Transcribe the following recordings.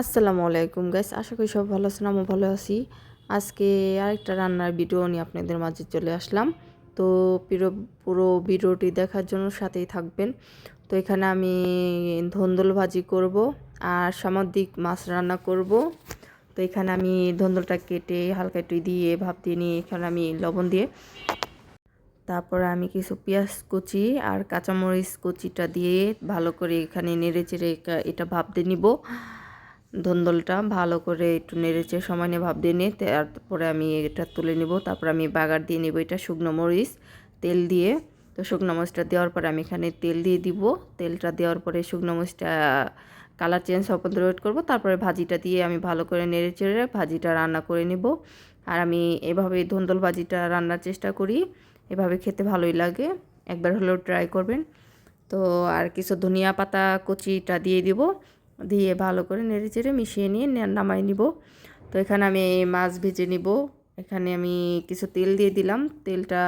আসসালামু আলাইকুম গাইস আশা করি সব ভালো আছেন আমি ভালো আছি। আজকে আরেকটা রান্নার ভিডিও নিয়ে আপনাদের মাঝে চলে আসলাম। তো পুরো পুরো ভিডিওটি দেখার জন্য সাথেই থাকবেন। তো এখানে আমি ধন্দল ভাজি করব আর সামুদ্রিক মাছ রান্না করব। তো এখানে আমি ধন্দলটা কেটে হালকা একটু দিয়ে ভাপ দিয়ে নিয়ে এখানে আমি লবণ দিয়ে, তারপরে আমি কিছু পেঁয়াজ কুচি আর কাঁচামরিচ কুচিটা দিয়ে ভালো করে এখানে নেড়ে চেড়ে এটা ভাপ দিয়ে নিব। ধন্দলটা ভালো করে একটু নেড়েছে সময় নিয়ে ভাব দিয়ে নিয়ে তারপরে আমি এটা তুলে নিব। তারপর আমি বাগার দিয়ে নিব এটা শুকনো মরিচ, তেল দিয়ে। তো শুকনো মরিচটা দেওয়ার পরে আমি এখানে তেল দিয়ে দিব। তেলটা দেওয়ার পরে শুকনো মরিচটা, কালার চেঞ্জ হওয়ার পর্যন্ত ওয়েট করব। তারপরে ভাজিটা দিয়ে আমি ভালো করে নেড়ে চেড়ে ভাজিটা রান্না করে নিব। আর আমি এভাবে ধন্দল ভাজিটা রান্নার চেষ্টা করি। এভাবে খেতে ভালোই লাগে। একবার হলেও ট্রাই করবেন। তো আর কিছু ধনিয়া পাতা কচিটা দিয়ে দিব। দিয়ে ভালো করে নেড়ে চেড়ে মিশিয়ে নিয়ে নামাই নিব। তো এখানে আমি মাছ ভেজে নিব। এখানে আমি কিছু তেল দিয়ে দিলাম। তেলটা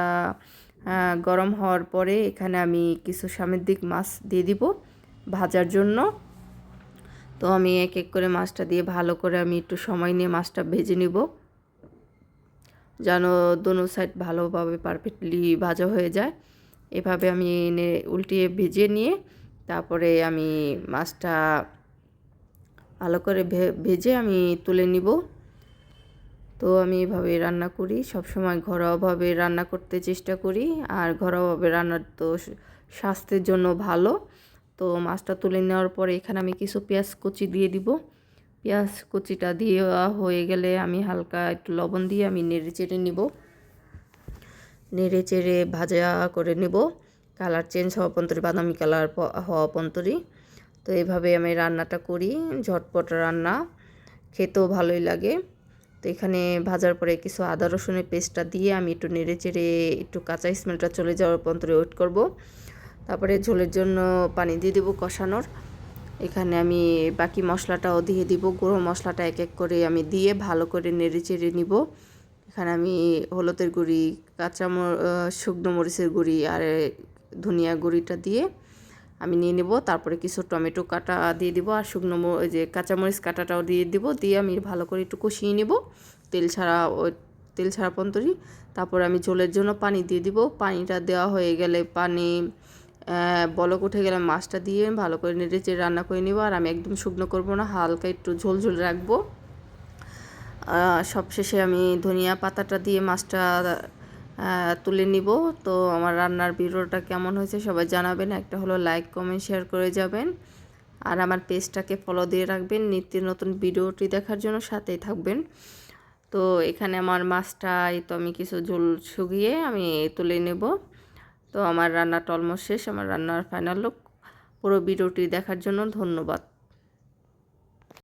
গরম হওয়ার পরে এখানে আমি কিছু সামুদ্রিক মাছ দিয়ে দিব ভাজার জন্য। তো আমি এক এক করে মাছটা দিয়ে ভালো করে আমি একটু সময় নিয়ে মাছটা ভেজে নিব। যেন দোনো সাইড ভালোভাবে পারফেক্টলি ভাজা হয়ে যায়। এভাবে আমি উল্টিয়ে ভেজে নিয়ে তারপরে আমি মাছটা ভালো করে ভেজে আমি তুলে নিব। তো আমি এভাবে রান্না করি। সব সময় ঘরোয়াভাবে রান্না করতে চেষ্টা করি। আর ঘরোয়াভাবে রান্নার তো স্বাস্থ্যের জন্য ভালো। তো মাছটা তুলে নেওয়ার পরে এখানে আমি কিছু পেঁয়াজ কুচি দিয়ে দিব। পেঁয়াজ কুচিটা দিয়ে হয়ে গেলে আমি হালকা একটু লবণ দিয়ে আমি নেড়ে চেড়ে নিব। নেড়ে চেড়ে ভাজা করে নেব। কালার চেঞ্জ হওয়া পন্তরি বাদামি কালার হওয়া পন্তরি তো এভাবে আমি রান্নাটা করি, ঝটপট রান্না। খেতেও ভালোই লাগে। তো এখানে ভাজার পরে কিছু আদা, রসুনের পেস্টটা দিয়ে আমি একটু নেড়ে চেড়ে একটু কাঁচা স্মেলটা চলে যাওয়ার পর্যন্ত ওয়েট করব। তারপরে ঝোলের জন্য পানি দিয়ে দেবো কষানোর। এখানে আমি বাকি মশলাটাও দিয়ে দিব। গুঁড়ো মশলাটা এক এক করে আমি দিয়ে ভালো করে নেড়ে চেড়ে নিব। এখানে আমি হলুদের গুঁড়ি, কাঁচা শুকনো মরিচের গুঁড়ি আর ধনিয়া গুঁড়িটা দিয়ে আমি নিয়ে নেব, তারপরে কিছু টমেটো কাটা দিয়ে দিব আর শুকনো ওই যে কাঁচামরিচ কাটাটাও দিয়ে দিব, দিয়ে আমি ভালো করে একটু কষিয়ে নেব। তেল ছাড়া ওই তেল ছাড়া পন্তরি তারপর আমি ঝোলের জন্য পানি দিয়ে দিব। পানিটা দেওয়া হয়ে গেলে পানি বলক উঠে গেলে মাছটা দিয়ে ভালো করে নেড়ে রান্না করে নেব। আর আমি একদম শুকনো করব না, হালকা একটু ঝোল ঝোল রাখব। সবশেষে আমি ধনিয়া পাতাটা দিয়ে মাছটা তুলে নিব। তো আমার রান্নার ভিডিওটা কেমন হয়েছে সবাই জানাবেন। একটা হলো লাইক কমেন্ট শেয়ার করে যাবেন। আর আমার পেজটাকে ফলো দিয়ে রাখবেন। নিত্য নতুন ভিডিওটি দেখার জন্য সাথেই থাকবেন। তো এখানে আমার মাছটা তো আমি কিছু ঝোল শুকিয়ে আমি তুলে নেব। তো আমার রান্নাটা অলমোস্ট শেষ। আমার রান্নার ফাইনাল লুক পুরো ভিডিওটি দেখার জন্য ধন্যবাদ।